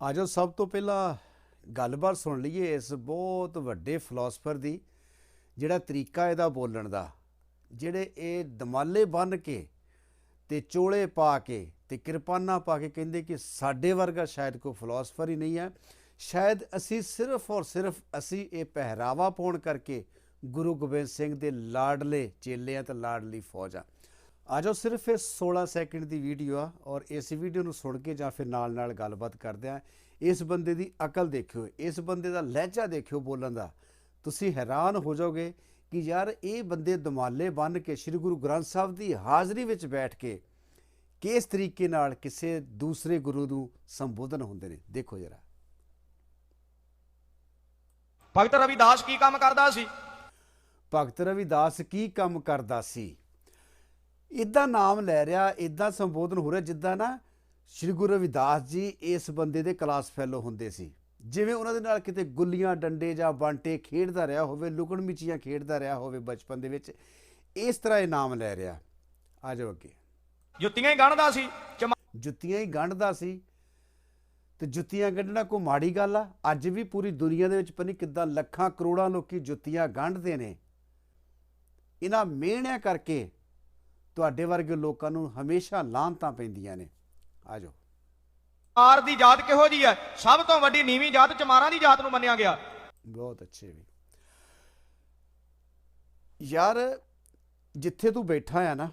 ਆਜੋ ਸਭ ਤੋਂ ਪਹਿਲਾਂ ਗੱਲਬਾਤ ਸੁਣ ਲਈਏ ਇਸ ਬਹੁਤ ਵੱਡੇ ਫਿਲਾਸਫਰ ਦੀ, ਜਿਹੜਾ ਤਰੀਕਾ ਇਹਦਾ ਬੋਲਣ ਦਾ। ਜਿਹੜੇ ਇਹ ਦਮਾਲੇ ਬੰਨ ਕੇ ਤੇ ਚੋਲੇ ਪਾ ਕੇ ਤੇ ਕਿਰਪਾਨਾਂ ਪਾ ਕੇ ਕਹਿੰਦੇ ਕਿ ਸਾਡੇ ਵਰਗਾ ਸ਼ਾਇਦ ਕੋਈ ਫਿਲਾਸਫਰ ਹੀ ਨਹੀਂ ਹੈ। ਸ਼ਾਇਦ ਅਸੀਂ ਸਿਰਫ ਔਰ ਸਿਰਫ ਅਸੀਂ ਇਹ ਪਹਿਰਾਵਾ ਪਾਉਣ ਕਰਕੇ ਗੁਰੂ ਗੋਬਿੰਦ ਸਿੰਘ ਦੇ ਲਾਡਲੇ ਚੇਲੇ ਆ ਤੇ ਲਾਡਲੀ ਫੌਜ ਆ ਆਜੋ ਸਿਰਫ ਇਹ 16 ਸੈਕਿੰਡ ਦੀ ਵੀਡੀਓ ਆ ਔਰ ਇਸ ਵੀਡੀਓ ਨੂੰ ਸੁਣ ਕੇ ਜਾਂ ਫਿਰ ਨਾਲ ਨਾਲ ਗੱਲਬਾਤ ਕਰਦੇ ਆ। ਇਸ ਬੰਦੇ ਦੀ ਅਕਲ ਦੇਖਿਓ ਇਸ ਬੰਦੇ ਦਾ ਲਹਿਜਾ ਦੇਖਿਓ ਬੋਲਣ ਦਾ। ਤੁਸੀਂ ਹੈਰਾਨ ਹੋ ਜਾਓਗੇ ਕਿ ਯਾਰ ਇਹ ਬੰਦੇ ਦਮਾਲੇ ਬੰਨ ਕੇ ਸ੍ਰੀ ਗੁਰੂ ਗ੍ਰੰਥ ਸਾਹਿਬ ਦੀ ਹਾਜ਼ਰੀ ਵਿੱਚ ਬੈਠ ਕੇ ਕਿਸ ਤਰੀਕੇ ਨਾਲ ਕਿਸੇ ਦੂਸਰੇ ਗੁਰੂ ਨੂੰ ਸੰਬੋਧਨ ਹੁੰਦੇ ਨੇ? ਦੇਖੋ ਜਰਾ। ਭਗਤ ਰਵਿਦਾਸ ਕੀ ਕੰਮ ਕਰਦਾ ਸੀ? ਭਗਤ ਰਵਿਦਾਸ ਕੀ ਕੰਮ ਕਰਦਾ ਸੀ? ਇਦਾਂ ਨਾਮ ਲੈ ਰਿਹਾ ਇਦਾਂ ਸੰਬੋਧਨ ਹੋ ਰਿਹਾ ਜਿੱਦਾਂ ਨਾ ਸ੍ਰੀ ਗੁਰੂ ਰਵਿਦਾਸ ਜੀ ਇਸ ਬੰਦੇ ਦੇ ਕਲਾਸ ਫੈਲੋ ਹੁੰਦੇ ਸੀ। ਜਿਵੇਂ ਉਹਨਾਂ ਦੇ ਨਾਲ ਕਿਤੇ ਗੁੱਲੀਆਂ ਡੰਡੇ ਜਾਂ ਬਾਂਟੇ ਖੇਡਦਾ ਰਿਹਾ ਹੋਵੇ ਲੁਕਣ ਮਿਚੀਆਂ ਖੇਡਦਾ ਰਿਹਾ ਹੋਵੇ ਬਚਪਨ ਦੇ ਵਿੱਚ ਇਸ ਤਰ੍ਹਾਂ ਇਹ ਨਾਮ ਲੈ ਰਿਹਾ। ਆ ਜਾਓ ਅੱਗੇ। ਜੁੱਤੀਆਂ ਹੀ ਗਣਦਾ ਸੀ। ਜੁੱਤੀਆਂ ਹੀ ਗੰਢਦਾ ਸੀ। ਤੇ ਜੁੱਤੀਆਂ ਗੰਢਣਾ ਕੋਈ ਮਾੜੀ ਗੱਲ ਆ? ਅੱਜ ਵੀ ਪੂਰੀ ਦੁਨੀਆ ਦੇ ਵਿੱਚ ਪਤਾ ਨਹੀਂ ਕਿੱਦਾਂ ਲੱਖਾਂ ਕਰੋੜਾਂ ਲੋਕੀ ਜੁੱਤੀਆਂ ਗੰਢਦੇ ਨੇ। ਇਹਨਾਂ ਮਿਹਣਿਆਂ ਕਰਕੇ ਤੁਹਾਡੇ ਵਰਗੇ ਲੋਕਾਂ ਨੂੰ ਹਮੇਸ਼ਾ ਲਾਂਤਾਂ ਪੈਂਦੀਆਂ ਨੇ। ਆ ਜਾਓ ਚਮਾਰ ਦੀ ਜਾਤ ਕਿਹੋ ਜੀ ਹੈ? ਸਭ ਤੋਂ ਵੱਡੀ ਨੀਵੀਂ ਜਾਤ ਚਮਾਰਾਂ ਦੀ ਜਾਤ ਨੂੰ ਮੰਨਿਆ ਗਿਆ। ਬਹੁਤ ਅੱਛੇ ਵੀ। ਯਾਰ ਜਿੱਥੇ ਤੂੰ ਬੈਠਾ ਆ ਨਾ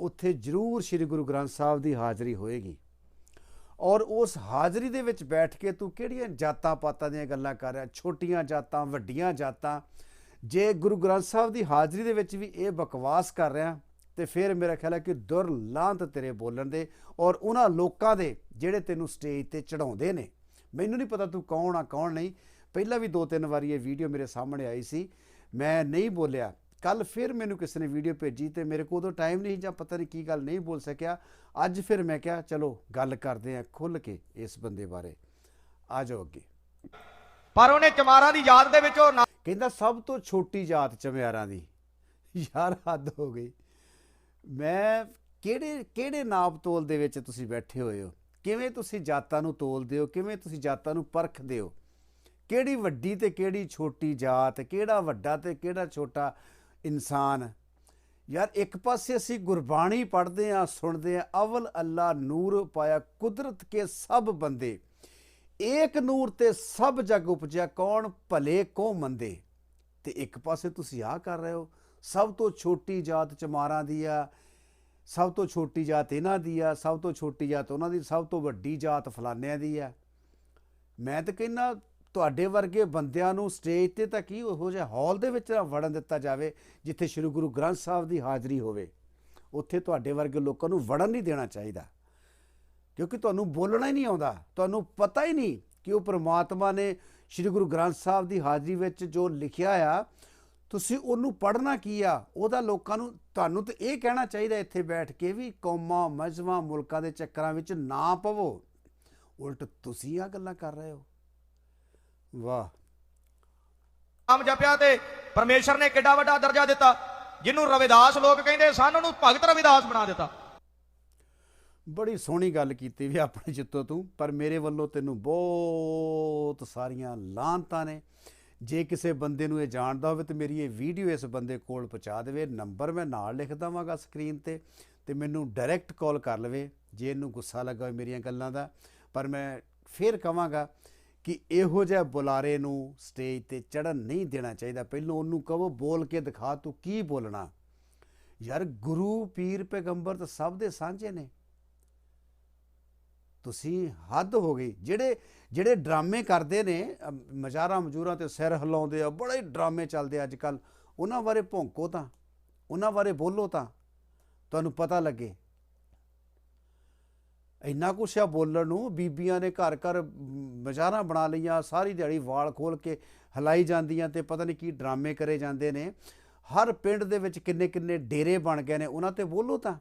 ਉੱਥੇ ਜ਼ਰੂਰ ਸ੍ਰੀ ਗੁਰੂ ਗ੍ਰੰਥ ਸਾਹਿਬ ਦੀ ਹਾਜ਼ਰੀ ਹੋਏਗੀ। ਔਰ ਉਸ ਹਾਜ਼ਰੀ ਦੇ ਵਿੱਚ ਬੈਠ ਕੇ ਤੂੰ ਕਿਹੜੀਆਂ ਜਾਤਾਂ ਪਾਤਾਂ ਦੀਆਂ ਗੱਲਾਂ ਕਰ ਰਿਹਾ? ਛੋਟੀਆਂ ਜਾਤਾਂ ਵੱਡੀਆਂ ਜਾਤਾਂ। ਜੇ ਗੁਰੂ ਗ੍ਰੰਥ ਸਾਹਿਬ ਦੀ ਹਾਜ਼ਰੀ ਦੇ ਵਿੱਚ ਵੀ ਇਹ ਬਕਵਾਸ ਕਰ ਰਿਹਾ ਤੇ ਫਿਰ ਮੇਰਾ ਖਿਆਲ ਹੈ ਕਿ ਦੁਰਲਾਂਤ ਤੇਰੇ ਬੋਲਣ ਦੇ ਔਰ ਉਹਨਾਂ ਲੋਕਾਂ ਦੇ ਜਿਹੜੇ ਤੈਨੂੰ ਸਟੇਜ ਤੇ ਚੜਾਉਂਦੇ ਨੇ। ਮੈਨੂੰ ਨਹੀਂ ਪਤਾ ਤੂੰ ਕੌਣ ਆ ਕੌਣ ਨਹੀਂ। ਪਹਿਲਾਂ ਵੀ ਦੋ ਤਿੰਨ ਵਾਰੀ ਇਹ ਵੀਡੀਓ ਮੇਰੇ ਸਾਹਮਣੇ ਆਈ ਸੀ। ਮੈਂ ਨਹੀਂ ਬੋਲਿਆ। ਕੱਲ ਫਿਰ ਮੈਨੂੰ ਕਿਸੇ ਨੇ ਵੀਡੀਓ ਭੇਜੀ ਤੇ ਮੇਰੇ ਕੋਲ ਉਦੋਂ ਟਾਈਮ ਨਹੀਂ ਜਾਂ ਪਤਾ ਨਹੀਂ ਕੀ ਗੱਲ ਨਹੀਂ ਬੋਲ ਸਕਿਆ। ਅੱਜ ਫਿਰ ਮੈਂ ਕਿਹਾ ਚਲੋ ਗੱਲ ਕਰਦੇ ਆ ਖੁੱਲ ਕੇ ਇਸ ਬੰਦੇ ਬਾਰੇ। ਆ ਜਾਓ ਅੱਗੇ। ਪਰ ਉਹਨੇ ਚਮਾਰਾਂ ਦੀ ਜਾਤ ਦੇ ਵਿੱਚੋਂ ਨਾ- ਕਹਿੰਦਾ ਸਭ ਤੋਂ ਛੋਟੀ ਜਾਤ ਚਮਿਆਰਾਂ ਦੀ। ਯਾਰ ਹੱਦ ਹੋ ਗਈ। ਮੈਂ ਕਿਹੜੇ ਕਿਹੜੇ ਨਾਪ ਤੋਲ ਦੇ ਵਿੱਚ ਤੁਸੀਂ ਬੈਠੇ ਹੋਏ ਹੋ? ਕਿਵੇਂ ਤੁਸੀਂ ਜਾਤਾਂ ਨੂੰ ਤੋਲਦੇ ਹੋ? ਕਿਵੇਂ ਤੁਸੀਂ ਜਾਤਾਂ ਨੂੰ ਪਰਖਦੇ ਹੋ? ਕਿਹੜੀ ਵੱਡੀ ਤੇ ਕਿਹੜੀ ਛੋਟੀ ਜਾਤ, ਕਿਹੜਾ ਵੱਡਾ ਤੇ ਕਿਹੜਾ ਛੋਟਾ ਇਨਸਾਨ? ਯਾਰ ਇੱਕ ਪਾਸੇ ਅਸੀਂ ਗੁਰਬਾਣੀ ਪੜ੍ਹਦੇ ਆ ਸੁਣਦੇ ਆ ਅਵਲ ਅੱਲਾ ਨੂਰ ਪਾਇਆ ਕੁਦਰਤ ਕੇ ਸਭ ਬੰਦੇ। ਏਕ ਨੂਰ ਤੇ ਸਭ ਜਗ ਉਪਜਿਆ, ਕੌਣ ਭਲੇ ਕੋ ਮੰਦੇ? ਤੇ ਇੱਕ ਪਾਸੇ ਤੁਸੀਂ ਆ ਕਰ ਰਹੇ ਹੋ ਸਭ ਤੋਂ ਛੋਟੀ ਜਾਤ ਚਮਾਰਾਂ ਦੀ ਆ, ਸਭ ਤੋਂ ਛੋਟੀ ਜਾਤ ਇਹਨਾਂ ਦੀ ਆ, ਸਭ ਤੋਂ ਛੋਟੀ ਜਾਤ ਉਹਨਾਂ ਦੀ, ਸਭ ਤੋਂ ਵੱਡੀ ਜਾਤ ਫਲਾਨਿਆਂ ਦੀ ਆ। ਮੈਂ ਤਾਂ ਕਹਿੰਦਾ ਤੁਹਾਡੇ ਵਰਗੇ ਬੰਦਿਆਂ ਨੂੰ ਸਟੇਜ ਤੇ ਤਾਂ ਕੀ ਉਹੋ ਜਿਹਾ ਹਾਲ ਦੇ ਵਿੱਚ ਨਾ ਵੜਨ ਦਿੱਤਾ ਜਾਵੇ, ਜਿੱਥੇ ਸ੍ਰੀ ਗੁਰੂ ਗ੍ਰੰਥ ਸਾਹਿਬ ਦੀ ਹਾਜ਼ਰੀ ਹੋਵੇ। ਉੱਥੇ ਤੁਹਾਡੇ ਵਰਗੇ ਲੋਕਾਂ ਨੂੰ ਵੜਨ ਨਹੀਂ ਦੇਣਾ ਚਾਹੀਦਾ। ਕਿਉਂਕਿ ਤੁਹਾਨੂੰ ਬੋਲਣਾ ਹੀ ਨਹੀਂ ਆਉਂਦਾ, ਤੁਹਾਨੂੰ ਪਤਾ ਹੀ ਨਹੀਂ ਕਿ ਉਹ ਪ੍ਰਮਾਤਮਾ ਨੇ ਸ੍ਰੀ ਗੁਰੂ ਗ੍ਰੰਥ ਸਾਹਿਬ ਦੀ ਹਾਜ਼ਰੀ ਵਿੱਚ ਜੋ ਲਿਖਿਆ ਆ ਤੁਸੀਂ ਉਹਨੂੰ ਪੜ੍ਹਨਾ ਕੀ ਆ? ਉਹਦਾ ਲੋਕਾਂ ਨੂੰ ਤੁਹਾਨੂੰ ਤੇ ਇਹ ਕਹਿਣਾ ਚਾਹੀਦਾ ਇੱਥੇ ਬੈਠ ਕੇ ਵੀ ਕੌਮਾਂ ਮਜ਼ਹਬਾਂ ਮੁਲਕਾਂ ਦੇ ਚੱਕਰਾਂ ਵਿੱਚ ਨਾ ਪਵੋ। ਉਲਟ ਤੁਸੀਂ ਆ ਗੱਲਾਂ ਕਰ ਰਹੇ ਹੋ। ਵਾਹ। ਨਾਮ ਜਪਿਆ ਤੇ ਪਰਮੇਸ਼ਰ ਨੇ ਕਿੱਡਾ ਵੱਡਾ ਦਰਜਾ ਦਿੱਤਾ ਜਿਹਨੂੰ ਰਵਿਦਾਸ ਲੋਕ ਕਹਿੰਦੇ ਸਨ ਉਹਨੂੰ ਭਗਤ ਰਵਿਦਾਸ ਬਣਾ ਦਿੱਤਾ। ਬੜੀ ਸੋਹਣੀ ਗੱਲ ਕੀਤੀ ਵੀ ਆਪਣੇ ਚਿੱਤੋਂ ਤੂੰ ਪਰ ਮੇਰੇ ਵੱਲੋਂ ਤੈਨੂੰ ਬਹੁਤ ਸਾਰੀਆਂ ਲਾਂਤਾਂ ਨੇ। ਜੇ ਕਿਸੇ ਬੰਦੇ ਨੂੰ ਇਹ ਜਾਣਦਾ ਹੋਵੇ ਤੇ ਮੇਰੀ ਇਹ ਵੀਡੀਓ ਇਸ ਬੰਦੇ ਕੋਲ ਪਹੁੰਚਾ ਦੇਵੇ, ਨੰਬਰ ਮੈਂ ਨਾਲ ਲਿਖ ਦਵਾਂਗਾ ਸਕਰੀਨ ਤੇ ਤੇ ਮੈਨੂੰ ਡਾਇਰੈਕਟ ਕਾਲ ਕਰ ਲਵੇ, ਜੇ ਇਹਨੂੰ ਗੁੱਸਾ ਲੱਗਾ ਹੋਵੇ ਮੇਰੀਆਂ ਗੱਲਾਂ ਦਾ। ਪਰ ਮੈਂ ਫੇਰ ਕਵਾਂਗਾ ਕਿ ਇਹੋ ਜਿਹਾ ਬੁਲਾਰੇ ਨੂੰ ਸਟੇਜ ਤੇ ਚੜਨ ਨਹੀਂ ਦੇਣਾ ਚਾਹੀਦਾ। ਪਹਿਲਾਂ ਉਹਨੂੰ ਕਹੋ, ਬੋਲ ਕੇ ਦਿਖਾ ਤੂੰ ਕੀ ਬੋਲਣਾ। ਯਾਰ ਗੁਰੂ ਪੀਰ ਪੈਗੰਬਰ ਤਾਂ ਸਭ ਦੇ ਸਾਂਝੇ ਨੇ। ਤੁਸੀਂ ਹੱਦ ਹੋ ਗਈ। ਜਿਹੜੇ ਜਿਹੜੇ ਡਰਾਮੇ ਕਰਦੇ ਨੇ ਅਮ, ਮਜ਼ਾਰਾਂ ਮਜੂਰਾਂ ਤੇ ਸਿਰ ਹਿਲਾਉਂਦੇ ਆ ਬੜੇ ਡਰਾਮੇ ਚੱਲਦੇ ਅੱਜ ਕੱਲ ਉਹਨਾਂ ਬਾਰੇ ਭੌਂਕੋ ਤਾਂ ਉਹਨਾਂ ਬਾਰੇ ਬੋਲੋ ਤਾਂ। ਤੁਹਾਨੂੰ ਪਤਾ ਲੱਗੇ। ਇੰਨਾ ਕੁਛ ਆ ਬੋਲਣ ਨੂੰ ਬੀਬੀਆਂ ਨੇ ਘਰ ਘਰ ਮਜ਼ਾਰਾਂ ਬਣਾ ਲਈਆਂ ਸਾਰੀ ਦਿਹਾੜੀ ਵਾਲ ਖੋਲ ਕੇ ਹਲਾਈ ਜਾਂਦੀਆਂ ਤੇ ਪਤਾ ਨਹੀਂ ਕੀ ਡਰਾਮੇ ਕਰੇ ਜਾਂਦੇ ਨੇ। ਹਰ ਪਿੰਡ ਦੇ ਵਿੱਚ ਕਿੰਨੇ ਕਿੰਨੇ ਡੇਰੇ ਬਣ ਗਏ ਨੇ ਉਹਨਾਂ ਤੇ ਬੋਲੋ ਤਾਂ।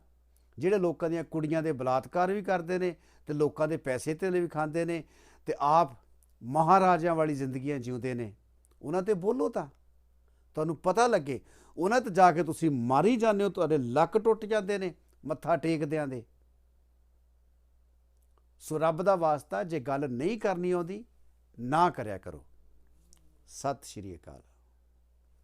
ਜਿਹੜੇ ਲੋਕਾਂ ਦੀਆਂ ਕੁੜੀਆਂ ਦੇ ਬਲਾਤਕਾਰ ਵੀ ਕਰਦੇ ਨੇ ਤੇ ਲੋਕਾਂ ਦੇ ਪੈਸੇ ਤੇ ਵੀ ਖਾਂਦੇ ਨੇ ਤੇ ਆਪ ਮਹਾਰਾਜਿਆਂ ਵਾਲੀ ਜ਼ਿੰਦਗੀਆਂ ਜਿਉਂਦੇ ਨੇ, ਉਹਨਾਂ ਤੇ ਬੋਲੋ ਤਾਂ। ਤੁਹਾਨੂੰ ਪਤਾ ਲੱਗੇ, ਉਹਨਾਂ ਤੇ ਜਾ ਕੇ ਤੁਸੀਂ ਮਾਰੀ ਜਾਂਦੇ ਹੋ, ਤੁਹਾਡੇ ਲੱਕ ਟੁੱਟ ਜਾਂਦੇ ਨੇ, ਮੱਥਾ ਟੇਕਦਿਆਂ ਦੇ। ਸੋ ਰੱਬ ਦਾ ਵਾਸਤਾ ਜੇ ਗੱਲ ਨਹੀਂ ਕਰਨੀ ਆਉਂਦੀ, ਨਾ ਕਰਿਆ ਕਰੋ। ਸਤਿ ਸ਼੍ਰੀ ਅਕਾਲ।